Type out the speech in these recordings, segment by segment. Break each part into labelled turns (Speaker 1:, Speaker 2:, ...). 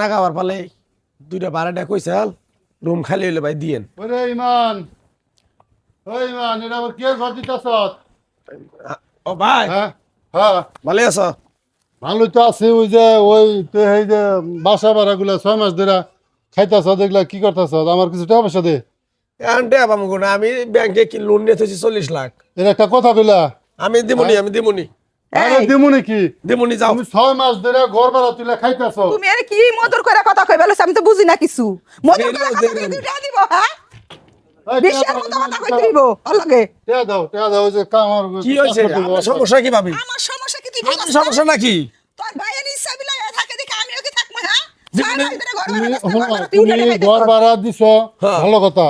Speaker 1: না খাবার পালে দুইটা বারোটা কইসাল রুম খালি হইলে ভাই দিয়েন।
Speaker 2: ওরে ইমান ওই ইমান এটা আবার কে ঘর দিতেছ?
Speaker 1: ও ভাই।
Speaker 2: হ্যাঁ হ্যাঁ।
Speaker 1: ভালো আছো?
Speaker 2: ভালো তো আছে ওই যে ওই তো এই যে বাসা ভাড়াগুলা ছয় মাস ধরে খাইতেছ দেখলা কি করতেছ? আমার কিছু টাকা পয়সা দে।
Speaker 1: আমি ব্যাংকে কি লোন নিয়ে চল্লিশ লাখ।
Speaker 2: এর একটা কথা কইলা।
Speaker 1: আমি দিমুনি আমি দিমুনি।
Speaker 2: আরে
Speaker 1: দিমুনি যাও।
Speaker 2: তুমি ছয় মাস ধরে ঘর ভাড়া তুলে খাইতেছ।
Speaker 3: তুমি আরে কি কথা কই বেলাস আমি তো বুঝি না কিছু। মধুর করে কথা কই দুইটা দিব হ্যাঁ? বিশ্বের মতো কথা কই দিব অলগে
Speaker 2: টেয়া দাও টেয়া দাও যে কামার
Speaker 1: কি সমস্যা কি ভাবি?
Speaker 3: আমার সমস্যা কি তুই
Speaker 1: সমস্যা নাকি?
Speaker 3: তোর ভাইয়ের ইচ্ছা বিলাই থাকে দেখে আমিও কি থাকব হ্যাঁ?
Speaker 2: তুমি
Speaker 3: ঘর ভাড়া
Speaker 2: দিছ
Speaker 1: হ্যাঁ।
Speaker 2: ভালো কথা।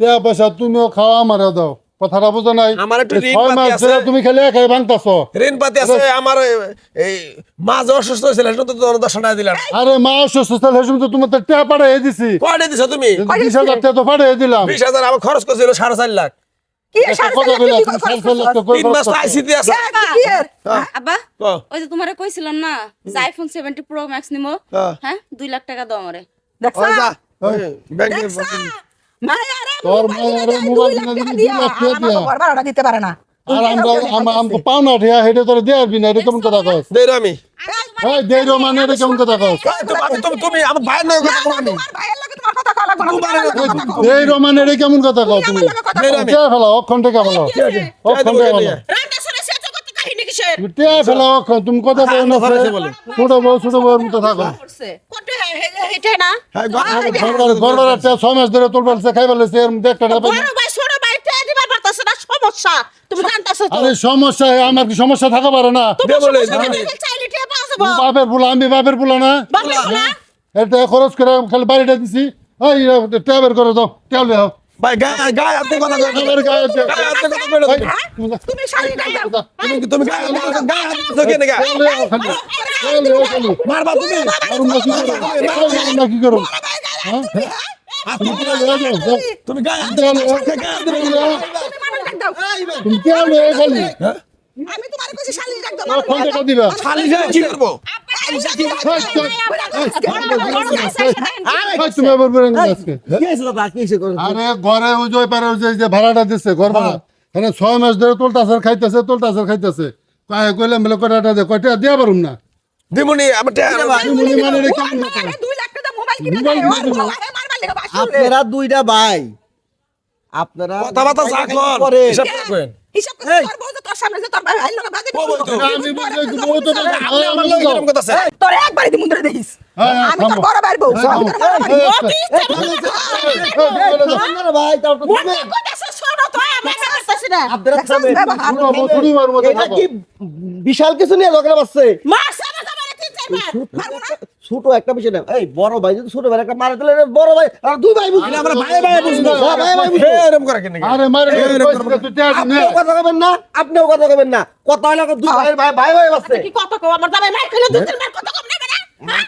Speaker 2: টেয়া পয়সা তুমিও খাওয়া আমারে দাও। কথাটা বুঝো নাই।
Speaker 1: আমার একটু ঋণ
Speaker 2: ছয় মাস। ধরে তুমি খেলে একাই ভাঙতাছ।
Speaker 1: ঋণ পাতি আছে আমার এই মা যে অসুস্থ হয়েছিল সেটা তো তোমার দশ টাকা দিলাম।
Speaker 2: আরে মা অসুস্থ তাহলে হেসুম তো তোমার তো টেয়া পাঠিয়ে দিছি।
Speaker 1: কয়টা দিছো তুমি?
Speaker 2: বিশ হাজার টাকা তো পাঠিয়ে দিলাম।
Speaker 1: বিশ হাজার আমার খরচ করছিল সাড়ে চার লাখ।
Speaker 2: টাকা
Speaker 4: তোমারে কইছিলাম না আইফোন সেভেন্টি প্রো ম্যাক্স নিমো।
Speaker 1: হ্যাঁ।
Speaker 4: হ্যাঁ দুই লাখ টাকা দাও আমারে।
Speaker 3: দেখছা?
Speaker 2: তোর
Speaker 3: মোবাইল টাকা দিতে পারে না।
Speaker 2: আর আমরা পাওনা ঠিয়া হেঁটে তোরা দিয়ে আসবি এটা কেমন কথা কস?
Speaker 1: দেই রে আমি
Speaker 2: এই মানে এটা কেমন কথা কস?
Speaker 1: তুমি- তুমি আমার ভাইয়ের কথা আমি
Speaker 3: কও।
Speaker 2: মানে এটা কেমন কথা কস
Speaker 3: তুমি কও।
Speaker 1: আমি
Speaker 2: টিয়া অক্ষণ টেকা ফেলা। অক্ষণ
Speaker 1: কেন
Speaker 2: ফেলা। ফেলা। তুমি কথা বলো না
Speaker 1: বলে।
Speaker 2: ছোট বউ ছোট বউর মতো থাকো।
Speaker 3: না?
Speaker 1: হ্যাঁ,
Speaker 2: ছয় মাস ধরে তোর বলছে
Speaker 3: না, সমস্যা। তুমি জানতাছো
Speaker 2: আরে সমস্যা আমার কি সমস্যা থাকা পারে না?
Speaker 1: বলে।
Speaker 2: বাপের আমি বাপের বুলা না? এটা খরচ করে খালি বাড়িটা দিছি। এই ট্যাবের করে দাও ট্যাবলে দাও
Speaker 1: ভাই, গায়ে- গায়ে হাতে কথা।
Speaker 2: আমার গায়ে দে।
Speaker 1: গায়ে হাতে কথা না তুমি।
Speaker 3: হ্যাঁ? শাড়ি দাও।
Speaker 1: তুমি- তুমি গায়ে হাতে গায়ে হাতে কথা কেন গা? মারবা তুমি।
Speaker 2: আর না কি করো? আর না কি করো? হ্যাঁ? তুমি
Speaker 1: গায়ে হাতে গায়ে হাতে।
Speaker 3: তুমি দাও
Speaker 2: খালি।
Speaker 3: আমি তোমার কইছি শাড়ি ডাক দাও।
Speaker 2: আর দিবা।
Speaker 1: যায় কি করব
Speaker 2: আরে ঘরে ওই যে পারে ভাড়াটা দিচ্ছে ঘর ভাড়া। এখানে ছয় মাস ধরে তোলতাছে খাইতেছে তোলতাছে আর খাইতেছে। কয় কইলাম বলে কয়টা দে কয়টা দিয়া পারুম না।
Speaker 1: দিমুনি
Speaker 2: মানে।
Speaker 5: আপনারা দুইটা ভাই। আপনারা
Speaker 1: কথাবার্তা যা কর, হিসাব করে
Speaker 3: তোর বউ যে তোর সামনে যে তোর ভাই ভাইয়ের লগে বাজে
Speaker 1: ও
Speaker 2: আমি বউ তো
Speaker 1: আমার লগে এরকম কথা আছে?
Speaker 3: তোর একবারই দিমুন দেখিস। আমি তোর। বড় বউ ভাই
Speaker 5: ভাই তাও তো বিশাল কিছু নিয়ে ঝগড়া বাজছে
Speaker 3: মারছে না তোমারে তিন চারবার মারবো না
Speaker 5: ছোট একটা বিষয় না। এই বড় ভাই যদি ছোট ভাই একটা মারা দিলে বড় ভাই আর দুই ভাই
Speaker 1: এটা আমরা ভাই ভাই বুঝব।
Speaker 5: হ্যাঁ, ভাই ভাই বুঝবে।
Speaker 1: এরকম করে কেন
Speaker 2: আরে মারে।
Speaker 5: আপনিও কথা কবেন না? আপনিও কথা কবেন না। কথা হলো দুই ভাই ভাই ভাই ভাই বাজছে
Speaker 3: কি কত কও? আমার মার খেলে দুই তিনবার কত কম নেবে না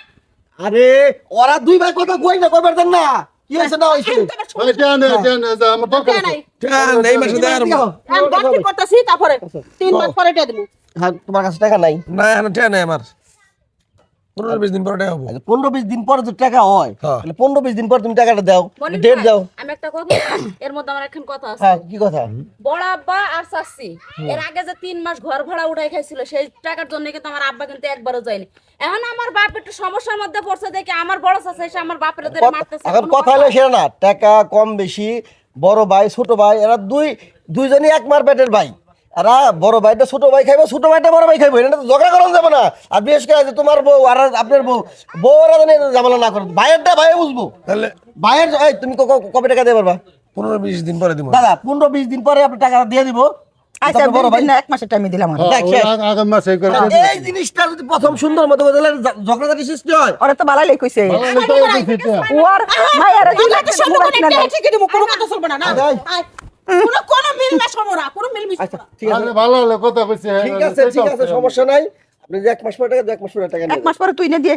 Speaker 5: আরে ওরা দুই ভাই কথা কই না কইবার দেন না। কি হয়েছে না হয়েছে?
Speaker 2: ওই টিয়া নে, টিয়া নে, যা, আমার আছে।
Speaker 1: টেয়া, এই মাসে আর
Speaker 3: আমি বাকি করতেছি তারপরে তিন মাস পরে দিয়ে দেবো।
Speaker 5: হ্যাঁ তোমার কাছে টাকা নাই?
Speaker 1: না, টেয়া নাই আমার। পনেরো বিশ দিন পরে হব।
Speaker 5: আচ্ছা, পনেরো বিশ দিন পরে যদি টাকা হয়
Speaker 1: হ্যাঁ।
Speaker 5: তাহলে পনেরো বিশ দিন পর তুমি টাকাটা দাও ডেট দাও।
Speaker 4: আমি একটা কথা এর মধ্যে আমার এখন কথা আছে।
Speaker 5: হ্যাঁ কি কথা?
Speaker 4: বড় আব্বা আর চাচ্ছি এর আগে যে তিন মাস ঘর ভাড়া উঠাই খাইছিল সেই টাকার জন্য কিন্তু আমার আব্বা কিন্তু একবারও যায়নি। এখন আমার বাপ একটু সমস্যার মধ্যে পড়ছে দেখে আমার বড় চাচা এসে আমার বাপের ধরে মারতেছে
Speaker 5: এখন কথা হলো সেটা না টাকা কম বেশি বড় ভাই ছোট ভাই এরা দুই দুইজনই এক মার পেটের ভাই। এরা বড় ভাইটা ছোট ভাই খাইবে ছোট ভাইটা বড় ভাই খাইবে এটা তো ঝগড়া করানো যাবে না। আর বিশেষ করে যে তোমার বউ আর আপনার বউ বউরা জানি ঝামেলা না করে। ভাইয়েরটা ভাই বুঝব।
Speaker 1: তাহলে
Speaker 5: ভাইয়ের এই তুমি কবে টাকা দিয়ে পারবা?
Speaker 1: পনেরো বিশ দিন পরে দিব।
Speaker 5: দাদা পনেরো বিশ দিন পরে আপনি টাকা দিয়ে দিব।
Speaker 3: আচ্ছা
Speaker 5: বড় ভাই
Speaker 3: না এক মাসের টাইম দিলাম
Speaker 2: আগামী মাসে এই
Speaker 5: আর জিনিসটা যদি প্রথম সুন্দর মতো বদলে ঝগড়াঝাটি সৃষ্টি হয়।
Speaker 3: ওরা তো বালাই কইছে। ওর
Speaker 6: ঠিকই দিব কোনো কথা চলবে না না
Speaker 5: যাই।
Speaker 6: আয়। কোনো কোনো মিল মেশ হব না কোনো মিল মিশ
Speaker 5: আচ্ছা ঠিক আছে।
Speaker 2: ভালো হলে কথা কইছে।
Speaker 5: ঠিক আছে ঠিক আছে সমস্যা নাই। আপনি এক মাস পরে টাকা এক মাস পরে টাকা
Speaker 3: এক মাস পরে তুই না দিয়ে